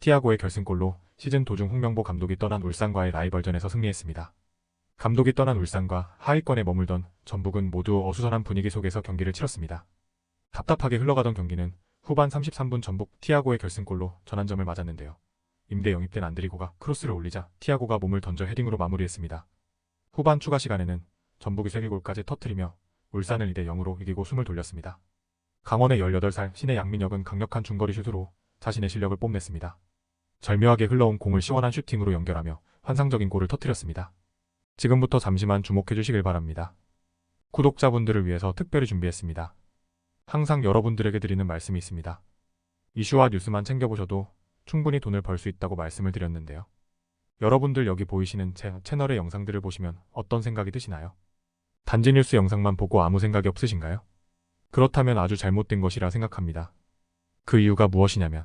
티아고의 결승골로 시즌 도중 홍명보 감독이 떠난 울산과의 라이벌전에서 승리했습니다. 감독이 떠난 울산과 하위권에 머물던 전북은 모두 어수선한 분위기 속에서 경기를 치렀습니다. 답답하게 흘러가던 경기는 후반 33분 전북 티아고의 결승골로 전환점을 맞았는데요. 임대 영입된 안드리고가 크로스를 올리자 티아고가 몸을 던져 헤딩으로 마무리했습니다. 후반 추가 시간에는 전북이 3개골까지 터트리며 울산을 2대 0으로 이기고 숨을 돌렸습니다. 강원의 18살 신의 양민혁은 강력한 중거리 슛으로 자신의 실력을 뽐냈습니다. 절묘하게 흘러온 공을 시원한 슈팅으로 연결하며 환상적인 골을 터뜨렸습니다. 지금부터 잠시만 주목해 주시길 바랍니다. 구독자분들을 위해서 특별히 준비했습니다. 항상 여러분들에게 드리는 말씀이 있습니다. 이슈와 뉴스만 챙겨보셔도 충분히 돈을 벌 수 있다고 말씀을 드렸는데요. 여러분들 여기 보이시는 제 채널의 영상들을 보시면 어떤 생각이 드시나요? 단지 뉴스 영상만 보고 아무 생각이 없으신가요? 그렇다면 아주 잘못된 것이라 생각합니다. 그 이유가 무엇이냐면